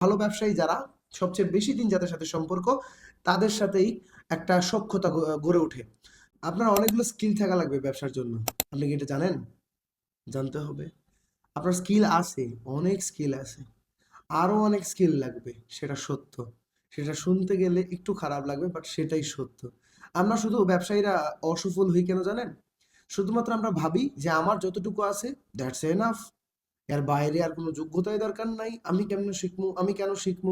ভালো ব্যবসায়ী যারা সবচেয়ে বেশি দিন যাদের সাথে সম্পর্ক, তাদের সাথেই একটা সক্ষতা গড়ে ওঠে। আপনার অনেকগুলো স্কিল থাকা লাগবে ব্যবসার জন্য। আপনি কি এটা জানেন? জানতে হবে। আপনার স্কিল আছে, অনেক স্কিল আছে। আরও অনেক স্কিল লাগবে, সেটা সত্য। সেটা শুনতে গেলে একটু খারাপ লাগবে বাট সেটাই সত্য। আমরা শুধু ব্যবসায়ীরা অসফল হই কেন জানেন? শুধুমাত্র আমরা ভাবি যে আমার যতটুকু আছে দ্যাটস এনাফ এর বাইরে আর কোনো যোগ্যতাই দরকার নাই। আমি কেমনে শিখব আমি কেন শিখব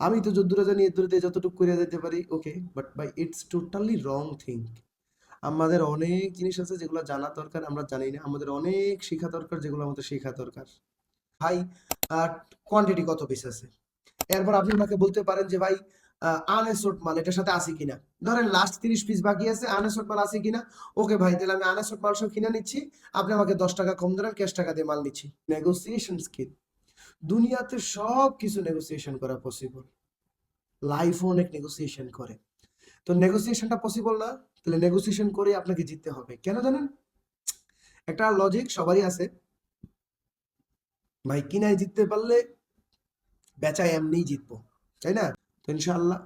আমি তো যদ্দূরে জানি এদূরে যতটুকু করে যেতে পারি, okay. But by it's totally wrong think আমাদের অনেক জিনিস আছে যেগুলো জানা দরকার, আমরা জানি না। আমাদের অনেক শেখা দরকার যেগুলো আমাদের শেখা দরকার। ভাই কোয়ান্টিটি কত পিস আছে? এরপর আপনি আমাকে বলতে পারেন যে, ভাই আনএসোট মাল, এটার সাথে আছে কিনা? ধরেন লাস্ট তিরিশ পিস বাকি আছে আনএসোট মাল আছে কিনা? ওকে ভাই, তাহলে আমি আনএসোট মাল সব কিনে নিচ্ছি। আপনি আমাকে দশ টাকা কম দেন ক্যাশ টাকা দিয়ে মাল নিচ্ছি নেগোসিয়েশন স্কিল দুনিয়াতে সব কিছু নেগোসিয়েশন করা পসিবল লাইফও অনেক নেগোসিয়েশন করে। তো নেগোসিয়েশনটা পসিবল না, তাহলে নেগোসিয়েশন করে আপনাকে জিততে হবে। কেন জানেন? একটা লজিক সবারই আছে। ভাই, কিনায় জিততে পারলে বেচায় এমনিই জিতবো, তাই না? তো ইনশাআল্লাহ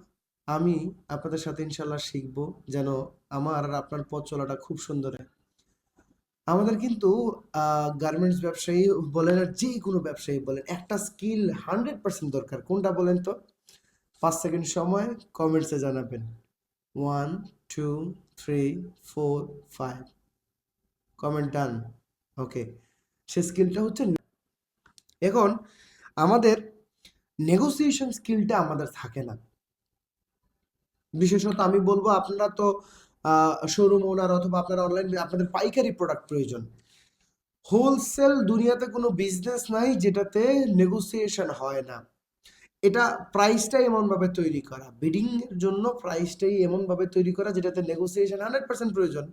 আমি আপনাদের সাথে ইনশাল্লাহ শিখব যেন আমার আর আপনার পথ চলাটা খুব সুন্দর হয়। আমাদের কিন্তু গার্মেন্টস ব্যবসায়ী বলেন আর যে কোনো ব্যবসায়ী বলেন, একটা স্কিল হান্ড্রেড পার্সেন্ট দরকার। কোনটা বলেন তো? পাঁচ সেকেন্ড সময় কমেন্টসে জানাবেন। One two three four five comment done okay সে স্কিলটা হচ্ছে এখন আমাদের নেগোসিয়েশন স্কিলটা আমাদের থাকে না। বিশেষত আমি বলব, আপনারা তো শোরুম ওনার অথবা আপনারা অনলাইন আপনাদের পাইকারি প্রোডাক্ট প্রয়োজন। হোলসেল দুনিয়াতে কোনো বিজনেস নাই যেটাতে নেগোসিয়েশন হয় না। এটা প্রাইসটাই এমনভাবে তৈরি করা। বিডিং এর জন্য প্রাইসটাই এমনভাবে তৈরি করা যেটাতে নেগোসিয়েশন হান্ড্রেড পার্সেন্ট প্রয়োজন।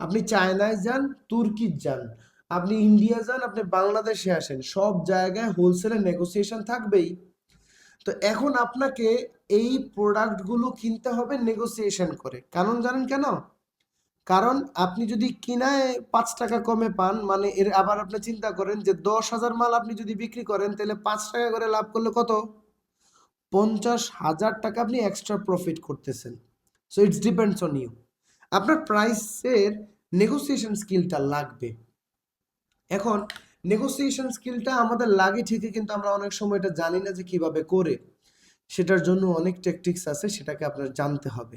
আপনি চায়নায় যান তুর্কি যান, আপনি ইন্ডিয়া যান, আপনি বাংলাদেশে আসেন, সব জায়গায় হোলসেলের নেগোসিয়েশন থাকবেই। তো এখন আপনাকে এই প্রোডাক্টগুলো কিনতে হবে নেগোসিয়েশন করে। কারণ জানেন কেন? কারণ আপনি যদি কিনায় পাঁচ টাকা কমে পান মানে এর আবার আপনি চিন্তা করেন যে দশ হাজার মাল আপনি যদি বিক্রি করেন, তাহলে পাঁচ টাকা করে লাভ করলে কত? পঞ্চাশ হাজার টাকা আপনি এক্সট্রা প্রফিট করতেছেন। So it's depends on you আপনার প্রাইসের নেগোসিয়েশন স্কিলটা লাগবে। এখন নেগোসিয়েশন স্কিলটা আমাদের লাগে ঠিকই, কিন্তু আমরা অনেক সময় এটা জানি না যে কীভাবে করে। সেটার জন্য অনেক টেকটিক্স আছে, সেটাকে আপনার জানতে হবে।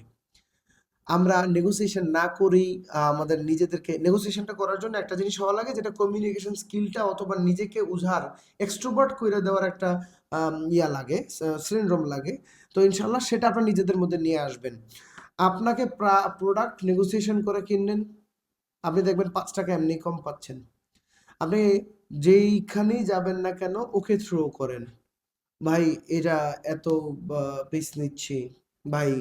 আমরা নেগোসিয়েশন না করেই আমাদের নিজেদেরকে নেগোসিয়েশনটা করার জন্য একটা জিনিস হওয়া লাগে যেটা কমিউনিকেশন স্কিলটা অথবা নিজেকে উজাড় এক্সট্রোভার্ট করে দেওয়ার একটা ইয়া লাগে সিনড্রোম লাগে। তো ইনশাল্লাহ সেটা আপনার নিজেদের মধ্যে নিয়ে আসবেন। আপনাকে প্রোডাক্ট নেগোসিয়েশন করে কিনলেন, আপনি দেখবেন পাঁচ টাকা এমনি কম পাচ্ছেন। আপনি যেইখানেই যাবেন না কেন, ওকে থ্রো করেন। ভাই, এটা এত পিস নিচ্ছি। ভাই,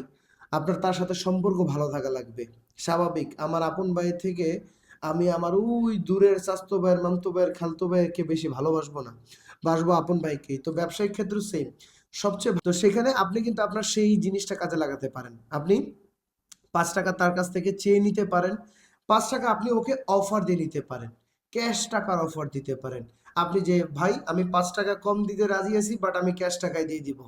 আপনার তার সাথে সম্পর্ক ভালো থাকা লাগবে। স্বাভাবিক, আমার আপন ভাই থেকে আমি আমার ওই দূরের স্বাস্থ্য ভাইয়ের, মামতো ভাইয়ের, খালতো ভাইকে বেশি ভালোবাসবো না। বাসবো আপন ভাইকেই তো ব্যবসায়িক ক্ষেত্রে সেম সবচেয়ে তো সেখানে আপনি কিন্তু আপনার সেই জিনিসটা কাজে লাগাতে পারেন। আপনি পাঁচ টাকা তার কাছ থেকে চেয়ে নিতে পারেন। পাঁচ টাকা আপনি ওকে অফার দিয়ে নিতে পারেন। ক্যাশ টাকার অফার দিতে পারেন। আপনি যে, ভাই, আমি পাঁচ টাকা কম দিতে রাজি আছি বাট আমি ক্যাশ টাকায় দিয়ে দিব।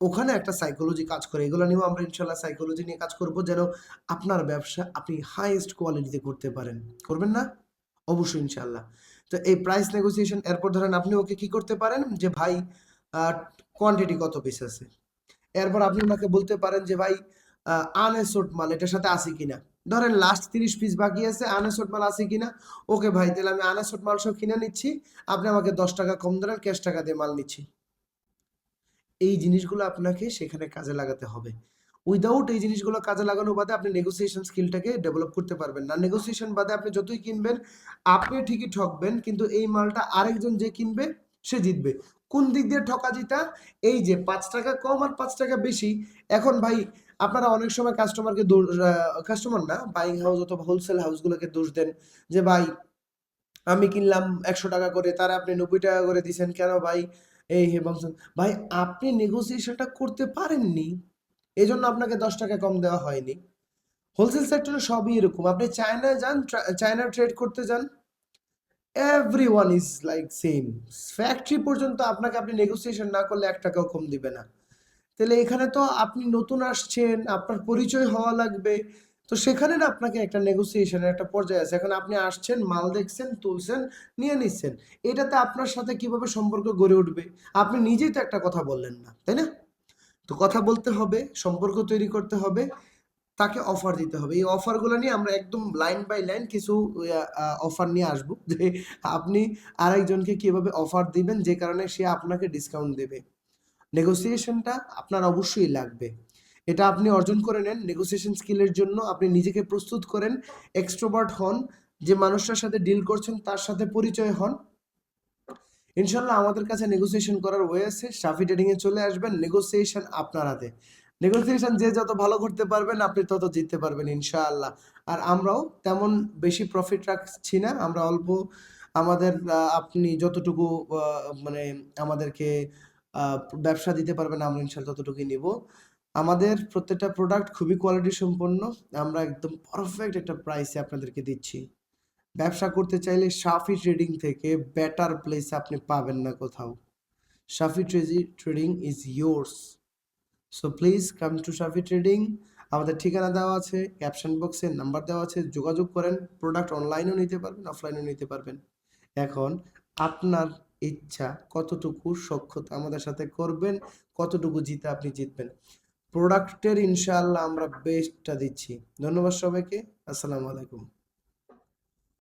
ওখানে একটা সাইকোলজি কাজ করে। এগুলো নিয়েও আমরা ইনশাল্লাহ সাইকোলজি নিয়ে কাজ করব, যেন আপনার ব্যবসা আপনি হাইয়েস্ট কোয়ালিটিতে করতে পারেন। করবেন না? অবশ্যই ইনশাল্লাহ। তো এই প্রাইস নেগোসিয়েশন এরপর ধরেন আপনি ওকে কি করতে পারেন? যে, ভাই কোয়ান্টিটি কত পিস আছে? এরপর আপনি ওনাকে বলতে পারেন যে, ভাই আনএসোট মাল, এটার সাথে আছে কিনা? ধরেন লাস্ট তিরিশ পিস বাকি আছে আনএসোট মাল আছে কিনা? ওকে ভাই, তাহলে আমি আনএসোট মাল সব কিনে নিচ্ছি। আপনি আমাকে দশ টাকা কম দেন ক্যাশ টাকা দিয়ে মাল নিচ্ছি। এই জিনিসগুলো আপনাকে সেখানে কাজে লাগাতে হবে। উইদাউট এই জিনিসগুলো কাজে লাগানো বাদে আপনি নেগোসিয়েশন স্কিলটাকে ডেভেলপ করতে পারবেন না। নেগোসিয়েশন বাদে আপনি যতই কিনবেন, আপনি ঠিকই ঠকবেন, কিন্তু এই মালটা আরেকজন যে কিনবে, সে জিতবে। কোন দিক দিয়ে ঠকা জিতা এই যে পাঁচ টাকা কম আর পাঁচ টাকা বেশি। এখন ভাই আপনারা অনেক সময় কাস্টমারকে কাস্টমার না বাইং হাউস অথবা হোলসেল হাউসগুলোকে দোষ দেন যে, ভাই, আমি কিনলাম একশো টাকা করে, তারা আপনি নব্বই টাকা করে দিছেন, কেন ভাই? এই হে বংশন ভাই, আপনি নেগোসিয়েশনটা করতে পারেননি এই জন্য আপনাকে দশ টাকা কম দেওয়া হয়নি। হোলসেল সেক্টরে সবই এরকম। আপনি চায়নায় যান চায়না ট্রেড করতে যান every one is like same factory পর্যন্ত আপনাকে আপনি নেগোসিয়েশন না করলে এক টাকাও কম দিবে না। তাহলে এখানে তো আপনি নতুন আসছেন, আপনার পরিচয় হওয়া লাগবে। তো সেখানে না আপনাকে একটা নেগোসিয়েশনের একটা পর্যায়ে আছে। এখন আপনি আসছেন, মাল দেখছেন, তুলছেন, নিয়ে নিচ্ছেন। এটাতে আপনার সাথে কীভাবে সম্পর্ক গড়ে উঠবে? আপনি নিজেই তো একটা কথা বললেন না, তাই না? তো কথা বলতে হবে, সম্পর্ক তৈরি করতে হবে, তাকে অফার দিতে হবে। এই অফারগুলো নিয়ে আমরা একদম লাইন বাই লাইন কিছু অফার নিয়ে আসব। যে আপনি আরেকজনকে কীভাবে অফার দিবেন, যে কারণে সে আপনাকে ডিসকাউন্ট দেবে। নেগোসিয়েশনটা আপনার অবশ্যই লাগবে। এটা আপনি অর্জন করে নেন নেগোসিয়েশন স্কিলের জন্য আপনি নিজেকে প্রস্তুত করেন এক্সট্রোভার্ট হন, যে মানুষটার সাথে ডিল করছেন তার সাথে পরিচয় হন। ইনশাল্লাহ আমাদের কাছে নেগোসিয়েশন করার ওয়ে আছে, সাফি ট্রেডিং এ চলে আসবেন নেগোসিয়েশন আপনার হাতে। নেগোসিয়েশন যে যত ভালো করতে পারবেন, আপনি তত জিততে পারবেন ইনশাআল্লাহ। আর আমরাও তেমন বেশি প্রফিট রাখছি না, আমরা অল্প আমাদের আপনি যতটুকু মানে আমাদেরকে ব্যবসা দিতে পারবেন আমরা ইনশাল্লাহ ততটুকুই নিব। আমাদের প্রত্যেকটা প্রোডাক্ট খুবই কোয়ালিটি সম্পন্ন, আমরা একদম পারফেক্ট একটা প্রাইসে আপনাদেরকে দিচ্ছি। ব্যবসা করতে চাইলে সাফি ট্রেডিং থেকে বেটার প্লেস আপনি পাবেন না কোথাও। Safi trading is yours so please come to Safi trading আমাদের ঠিকানা দেওয়া আছে ক্যাপশন বক্সে নাম্বার দেওয়া আছে, যোগাযোগ করেন। প্রোডাক্ট অনলাইনেও নিতে পারবেন অফলাইনেও নিতে পারবেন। এখন আপনার ইচ্ছা, কতটুকু সক্ষতা আমাদের সাথে করবেন, কতটুকু জিতে আপনি জিতবেন। প্রোডাক্টের ইনশাআল্লাহ আমরা বেস্টটা দিচ্ছি। ধন্যবাদ সবাইকে। আসসালামু আলাইকুম।